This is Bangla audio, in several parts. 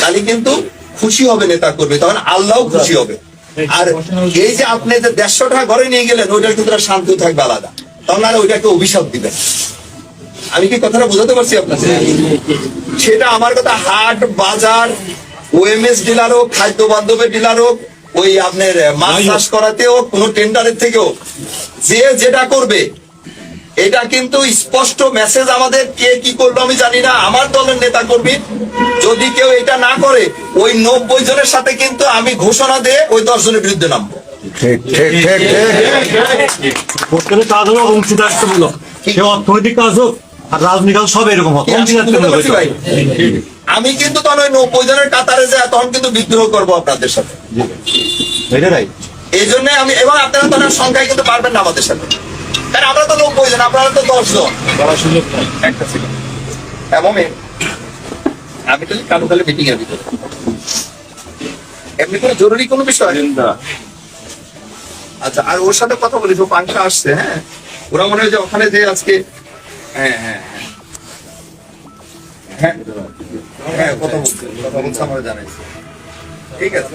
তাহলে কিন্তু খুশি হবে নেতা করবে তখন আল্লাহ খুশি হবে। আর এই যে আপনি যে দেড়শো টাকা ঘরে নিয়ে গেলেন ওইটার কিন্তু শান্তি থাকবে আলাদা। তখন আর ওইটাকে অভিশাপ দিবেন আমি কি কথাটা বোঝাতে পারছি আপনাকে? সেটা আমার কথা হাট বাজার ওএমএস ডিলার হোক খাদ্য বান্ধবের ডিলার হোক ওই আপনার মাছ চাষ করাতে হোক কোনো টেন্ডারের থেকেও যে যেটা করবে এটা কিন্তু স্পষ্ট মেসেজ আমাদের কে কি করল আমি জানি না। আমার দলের নেতা কর্মী যদি কেউ এটা না করে ওই নব্বই জনের সাথে কিন্তু আমি ঘোষণা দিয়ে ওই দশ জনের বিরুদ্ধে নামবো। অর্থনৈতিক কাজ হোক আর কাজ সব এরকম। আমি কিন্তু তখন ওই নব্বই জনের কাতারে যায় তখন কিন্তু বিদ্রোহ করব আপনাদের সাথে। এই জন্য আমি এবং আপনারা তো সংখ্যায় কিন্তু পারবেন না আমাদের সাথে। কারণ আমরা তো নব্বই জন আপনারা তো দশ জন। একটা ছিল। এবং আমি তো কালো কালে মিটিং এর ভিতরে। এমনি কোনো জরুরি কোনো বিষয়? আচ্ছা আর ওর সাথে কথা বলি পাংখা আসছে হ্যাঁ? ওরা মনে হয় যে ওখানে যে আজকে হ্যাঁ হ্যাঁ হ্যাঁ। হ্যাঁ হ্যাঁ কথা বলছে কথা বলছে আমার জানাইছে। ঠিক আছে।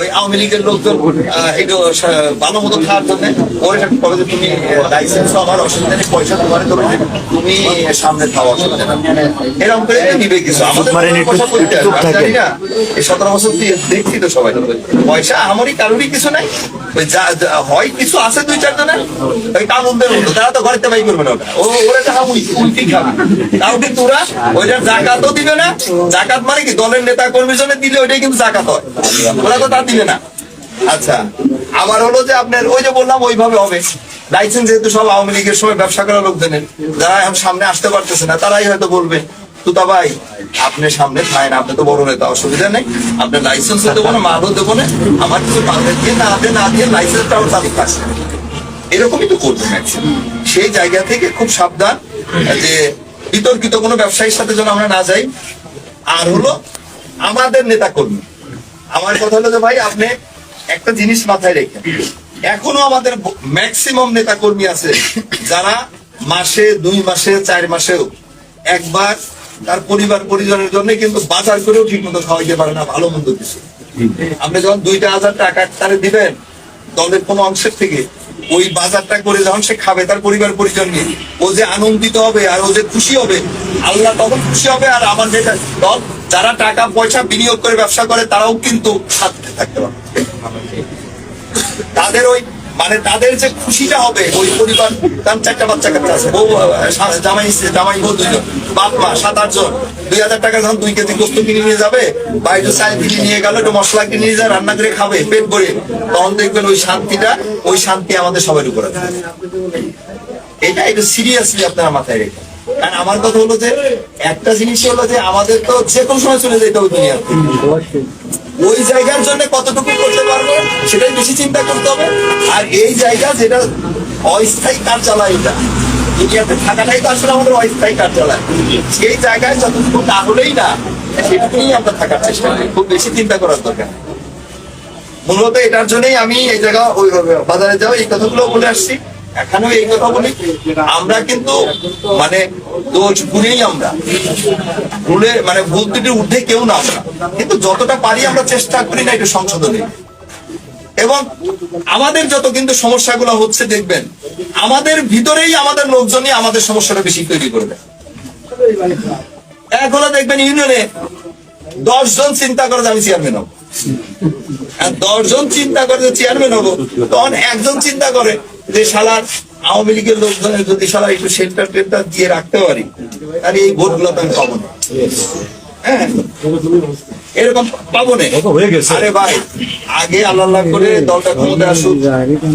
ওই আওয়ামী লীগের লোকজন একটু ভালো মতো খাওয়ার জন্য। কবে যে তুমি লাইসেন্স আমার অসুবিধা নেই পয়সা তোমার তুমি সামনে খাওয়া অসুবিধা নেই। এরকম করে নিবে কিছু আমাদের পয়সা করতে জানি না। এই সতেরো বছর দেখছি তো সবাই। পয়সা আমারই কারোরই কিছু নাই। ওই যা হয় কিছু আছে দুই চারজনের ওই কানুনদের মতো। তারা তো ঘরেতে বাই করবে না ওটা। ও ওরা টাকা উল্টি খাবে। তাও কিন্তু ওরা ওইটার জাকাতও দিবে না। জাকাত মানে কি? দলের নেতা কর্মীর জন্য দিলে ওইটাই কিন্তু জাকাত হয়। ওরা তো দিবে না। আচ্ছা আবার হলো যে আপনার ওই যে বললাম, ওইভাবে হবে। লাইসেন্স যেহেতু সব আওয়ামী লীগের সময় ব্যবসা করা লোকজনের, যারা এখন সামনে আসতে পারতেছে না, তারাই হয়তো বলবে, তুতা ভাই সামনে আপনি তো বড় নেতা, অসুবিধা নেই। আপনার লাইসেন্সও দেবো না মালও দেবো না আমার কিছু দিয়ে না না দিয়ে লাইসেন্সটাও চালু কাছে এরকমই তো করবে সেই জায়গা থেকে খুব সাবধান, যে বিতর্কিত কোনো ব্যবসায়ীর সাথে যেন আমরা না যাই। আর হলো আমাদের নেতা কর্মী আমার কথা হলো যে ভাই, আপনি একটা জিনিস মাথায় রেখে, এখনও আমাদের ম্যাক্সিমাম নেতা কর্মী আছে যারা মাসে, দুই মাসে, চার মাসেও একবার তার পরিবার, পরিজনের জন্য কিন্তু বাজার করেও ঠিক মতো খাওয়াইতে পারে না, ভালো মন্দ কিছু। আপনি যখন দুইটা হাজার টাকা তারে দিবেন, দলের কোনো অংশের থেকে ওই বাজারটা করে যখন সে খাবে, তার পরিবার পরিজন নিয়ে। ও যে আনন্দিত হবে আর ও যে খুশি হবে, আল্লাহ তখন খুশি হবে আর আমার যেটা দল, যারা টাকা, পয়সা বিনিয়োগ করে, ব্যবসা করে, তারাও কিন্তু থাকতে পারবে। তাদের ওই মানে তাদের যে খুশিটা হবে, ওই পরিবার তার চারটা বাচ্চা কাচ্চা আছে, বউ জামাই জামাই বউ দুইজন, বাপ, মা, সাত আটজন দুই হাজার টাকা যখন দুই কেজি গোস্ত কিনে নিয়ে যাবে বা একটু চাল কিনে নিয়ে গেল, একটু মশলা কিনে নিয়ে যায়, রান্না করে খাবে, পেট ভরে। তখন দেখবেন ওই শান্তিটা, ওই শান্তি আমাদের সবার উপর এটা একটু সিরিয়াসলি আপনারা মাথায় রেখে। কারণ আমার কথা হলো যে, একটা জিনিস হলো যে আমাদের তো যে কোনো সময় চলে যেতে হবে দুনিয়া ওই জায়গার জন্য কতটুকু করতে পারব সেটাই বেশি চিন্তা করতে হবে। আর এই জায়গা যেটা অস্থায়ী কার্যালয় এটা, দুনিয়াতে থাকাটাই তো আসলে আমাদের অস্থায়ী কার্যালয়। সেই জায়গায় যতটুকু না হলেই না, সেটুকুই আমরা থাকার চেষ্টা করি। খুব বেশি চিন্তা করার দরকার মূলত এটার জন্যই আমি এই জায়গা ওই বাজারে যাও এই কথাগুলো বলে আসছি। এখানেও এই কথা বলি, আমরা কিন্তু মানে দোষ ভুলেই আমরা। ভুলে মানে ভুল ত্রুটির ঊর্ধ্বে কেউ না আমরা। কিন্তু যতটা পারি আমরা চেষ্টা করি না একটু সংশোধনে। এবং আমাদের যত কিন্তু সমস্যাগুলো হচ্ছে, দেখবেন, আমাদের ভিতরেই আমাদের লোকজনই আমাদের সমস্যাটা বেশি তৈরি করবে। এক হলো দেখবেন ইউনিয়নে দশ জন চিন্তা করে আমি চেয়ারম্যান হব। দশজন চিন্তা করে যে চেয়ারম্যান হব, তখন একজন চিন্তা করে যে শালার আওয়ামী লীগের লোকজনের যদি শালা একটু সেন্টার টেন্টার দিয়ে রাখতে পারি এই ভোটগুলো তো আমি পাবো না। হ্যাঁ? এরকম পাবো না। আরে ভাই আগে আল্লাহ আল্লাহ করে দলটা ক্ষমতা আসুক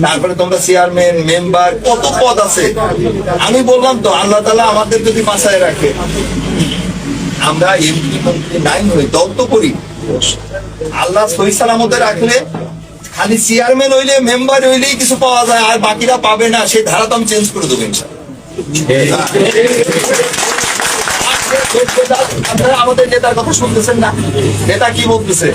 তারপরে তোমরা চেয়ারম্যান মেম্বার কত পদ আছে। আমি বললাম তো আল্লাহ তালা আমাদের যদি বাঁচায় রাখে। আমরা এমপি মন্ত্রী নাই হই দল তো করি। আল্লাহ সহি সালামতে রাখলে খালি চেয়ারম্যান হইলে মেম্বার হইলেই কিছু পাওয়া যায়, আর বাকিরা পাবে না, সেই ধারা তো আমি চেঞ্জ করে দেবেন আপনারা আমাদের নেতার কথা শুনতেছেন না? নেতা কি বলতেছে?